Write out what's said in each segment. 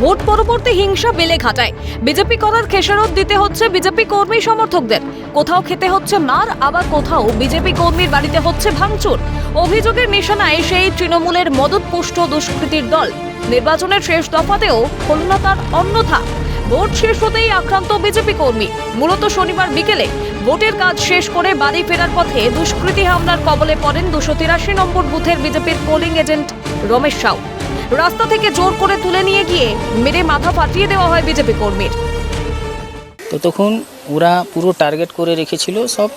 Vote পরবর্তী হিংসা বেলে ঘাটায়। বিজেপি করার খেসারত দিতে হচ্ছে বিজেপি কর্মী সমর্থকদের। কোথাও খেতে হচ্ছে মার, আবার কোথাও বিজেপি কর্মীর বাড়িতে হচ্ছে ভাঙচুর। অভিযোগের নিশানায় সেই তৃণমূলের মদতপুষ্ট দুষ্কৃতীর দল। নির্বাচনের শেষ দফাতেও হল তার অন্যথা। ভোট শেষ হতেই আক্রান্ত বিজেপি কর্মী। মূলত শনিবার বিকেলে ভোটের কাজ শেষ করে বাড়ি ফেরার পথে দুষ্কৃতী হামলার কবলে পড়েন দুশো তিরাশি নম্বর বুথের বিজেপির পোলিং এজেন্ট রমেশ সাউ। রাস্তা থেকে জোর করে তুলে নিয়ে গিয়ে মেরে মাথা ফাটিয়ে দেওয়া হয় বিজেপি কর্মীর। তো তখন ওরা পুরো টার্গেট করে রেখেছিল, সব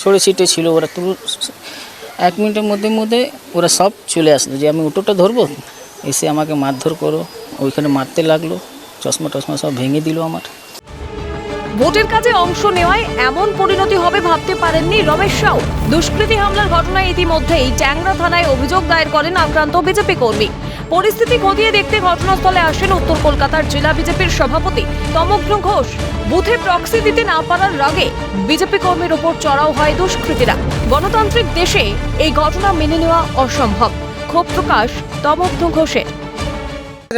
ছড়ে ছিটে ছিল ওরা। তো এক মিনিটের মধ্যে মধ্যে ওরা সব চলে আসলো যে, আমি অটোটা ধরবো? এসে আমাকে মারধর করো। ওইখানে মারতে লাগল চশমা টশমা সব ভেঙে দিল আমার। ভোটের কাজে অংশ নেওয়ায় এমন পরিণতি হবে ভাবতে পারেননি রমেশ সাউ দুষ্কৃতী হামলার ঘটনায় ইতিমধ্যেই ট্যাংরা থানায় অভিযোগ দায়ের করেন আক্রান্ত বিজেপি কর্মী। পরিস্থিতি খতিয়ে দেখতে ঘটনাস্থলে আসেন উত্তর কলকাতার জেলা বিজেপির সভাপতি তমগ্ন ঘোষ। বুথে প্রক্সি দিতে না পারার রাগে বিজেপি কর্মীর ওপর চড়াও হয় দুষ্কৃতীরা। গণতান্ত্রিক দেশে এই ঘটনা মেনে নেওয়া অসম্ভব। ক্ষোভ প্রকাশ তমগ্ন ঘোষের।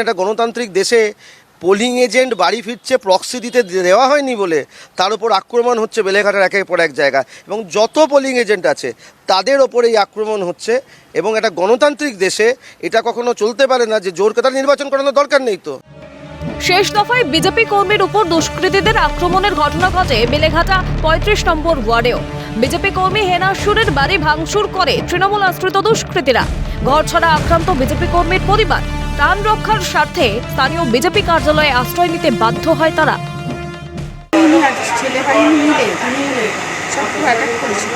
একটা গণতান্ত্রিক দেশে পোলিং এজেন্ট বাড়ি ফিরছে প্রক্সি দিতে দেওয়া হয়নি বলে। তার উপর আক্রমণ হচ্ছে বেলেঘাটার একের পর এক জায়গায়। এবং যত পোলিং এজেন্ট আছে, তাদের ওপর এই আক্রমণ হচ্ছে। এবং একটা গণতান্ত্রিক দেশে, এটা কখনো চলতে পারে না যে জোর কথা নির্বাচন করানোর দরকার নেই তো। শেষ দফায় বিজেপি কর্মীর উপর দুষ্কৃতীদের আক্রমণের ঘটনা ঘটে বেলেঘাটা পঁয়ত্রিশ নম্বর ওয়ার্ডেও। বিজেপি কর্মী হেনাসুরের বাড়ি ভাঙচুর করে তৃণমূল আশ্রিত দুষ্কৃতীরা। ঘর ছাড়া আক্রান্ত বিজেপি কর্মীর পরিবার। প্রাণ রক্ষার স্বার্থে স্থানীয় বিজেপি কার্যালয়ে আশ্রয় নিতে বাধ্য হয় তারা। ছেলে সব অ্যাটাক করেছিল।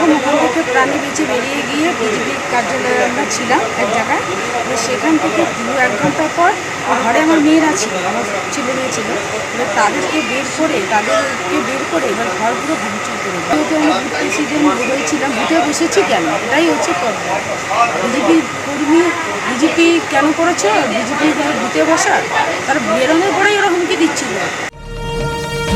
কোনোরকম ওখান প্রাণে বেঁচে বেরিয়ে গিয়ে বিজেপির কার্যালয়ে আমরা ছিলাম এক জায়গায়। এবার সেখান থেকে দু এক ঘণ্টা পর ঘরে আমার মেয়েরা ছিল, আমার ছেলে মেয়ে ছিল। এবার তাদেরকে বের করে, তাদেরকে বের করে এবার ঘর পুরো ভাঙচুর করে। যেহেতু আমি বুথ প্রেসিডেন্ট বলেছিলাম বুথে বসেছি কেন? এটাই হচ্ছে প্রবলেম বিজেপি কর্মী বিজেপি কেন করেছে? বিজেপি বুথে বসা? তারা বেরোনোর পরেই ওরা হুমকি দিচ্ছিল।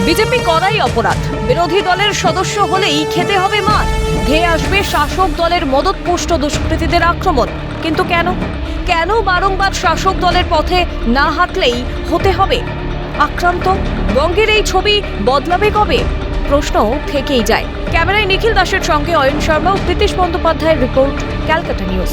বিজেপি করাই অপরাধ। বিরোধী দলের সদস্য হলেই খেতে হবে মার ধেয়ে আসবে শাসক দলের মদতপুষ্ট দুষ্কৃতীদের আক্রমণ। কিন্তু কেন? কেন বারংবার শাসক দলের পথে না হাঁটলেই হতে হবে? আক্রান্ত? বঙ্গের এই ছবি বদলাবে কবে? প্রশ্ন থেকেই যায়। ক্যামেরায় নিখিল দাসের সঙ্গে অয়ন শর্মা ও প্রীতিশ বন্দ্যোপাধ্যায়ের রিপোর্ট, ক্যালকাটা নিউজ।